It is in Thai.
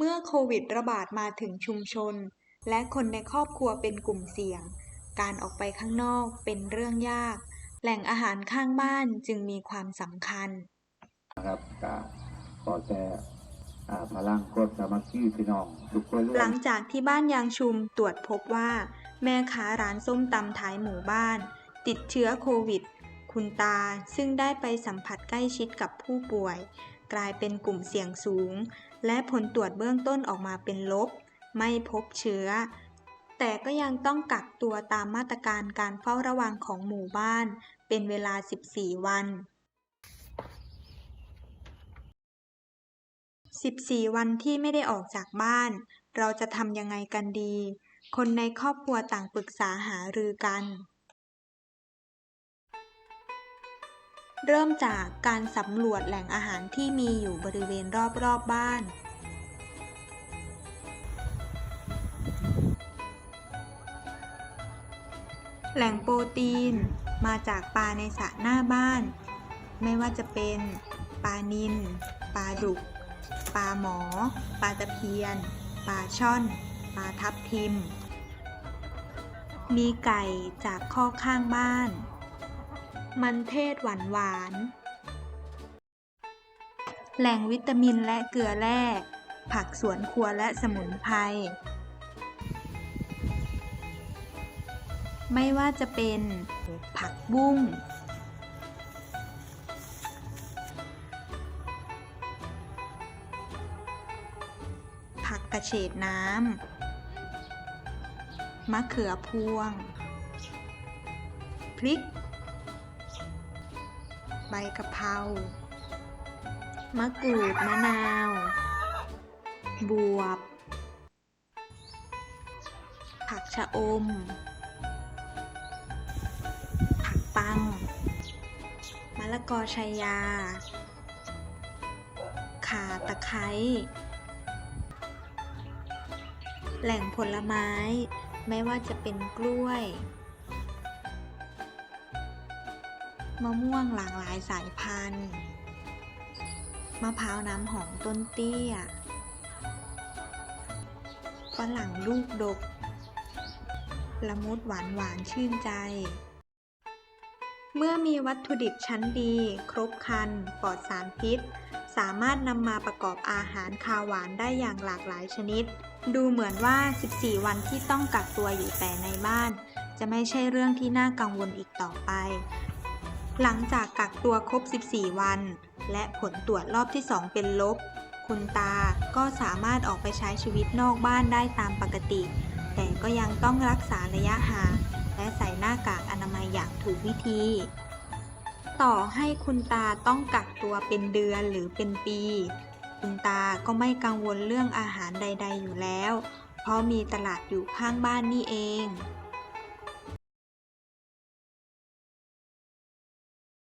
เมื่อโควิดระบาดมาถึงชุมชน และคนในครอบครัวเป็นกลุ่มเสี่ยง การออกไปข้างนอกเป็นเรื่องยาก แหล่งอาหารข้างบ้านจึงมีความสำคัญนะครับก็ขอแชร์อ่าพลังกดสามัคคีพี่น้องทุกคนร่วหลัมงจากที่บ้านยางชุมตรวจพบว่า แม่ค้าร้านส้มตำท้ายหมู่บ้าน ติดเชื้อโควิด คุณตาซึ่งได้ไปสัมผัสใกล้ชิดกับผู้ป่วย กลายเป็นกลุ่มเสี่ยงสูง และผลตรวจเบื้องต้นออกมาเป็นลบ ไม่พบเชื้อ แต่ก็ยังต้องกักตัวตามมาตรการการเฝ้าระวังของหมู่บ้าน เป็นเวลา 14 วัน 14 วันที่ไม่ได้ออกจากบ้าน เราจะทำยังไงกันดี คนในครอบครัวต่างปรึกษาหารือกัน เริ่มจากการสำรวจแหล่งอาหารที่มีอยู่บริเวณรอบๆบบ้าน แหล่งโปรตีนมาจากปลาในสระหน้าบ้าน ไม่ว่าจะเป็นปลานิลปลาดุก ปลาหมอ ปลาตะเพียน ปลาช่อน ปลาทับทิม มีไก่จากข้อข้างบ้าน มันเทศหวานหวาน แหล่งวิตามินและเกลือแร่ ผักสวนครัวและสมุนไพร ไม่ว่าจะเป็นผักบุ้ง ผักกระเฉดน้ำ มะเขือพวง พริก ใบกะเพรามะกรูดมะนาว บวบ ผักชะอม ผักปัง มะละกอชายา ข่าตะไคร้ แหล่งผลไม้ ไม่ว่าจะเป็นกล้วย มะม่วงหลากหลายสายพันธุ์ มะพร้าวน้ำหอมต้นเตี้ย ฝรั่งลูกดก ละมุดหวานหวานชื่นใจ เมื่อมีวัตถุดิบชั้นดี ครบครัน ปลอดสารพิษ สามารถนำมาประกอบอาหารคาวหวานได้อย่างหลากหลายชนิด ดูเหมือนว่า 14 วันที่ต้องกักตัวอยู่แต่ในบ้านจะไม่ใช่เรื่องที่น่ากังวลอีกต่อไป หลังจากกักตัวครบ 14 วัน และผลตรวจรอบที่ 2 เป็นลบ คุณตาก็สามารถออกไปใช้ชีวิตนอกบ้านได้ตามปกติ แต่ก็ยังต้องรักษาระยะห่างและใส่หน้ากากอนามัยอย่างถูกวิธี ต่อให้คุณตาต้องกักตัวเป็นเดือนหรือเป็นปี คุณตาก็ไม่กังวลเรื่องอาหารใด ๆ อยู่แล้ว เพราะมีตลาดอยู่ข้างบ้านนี่เอง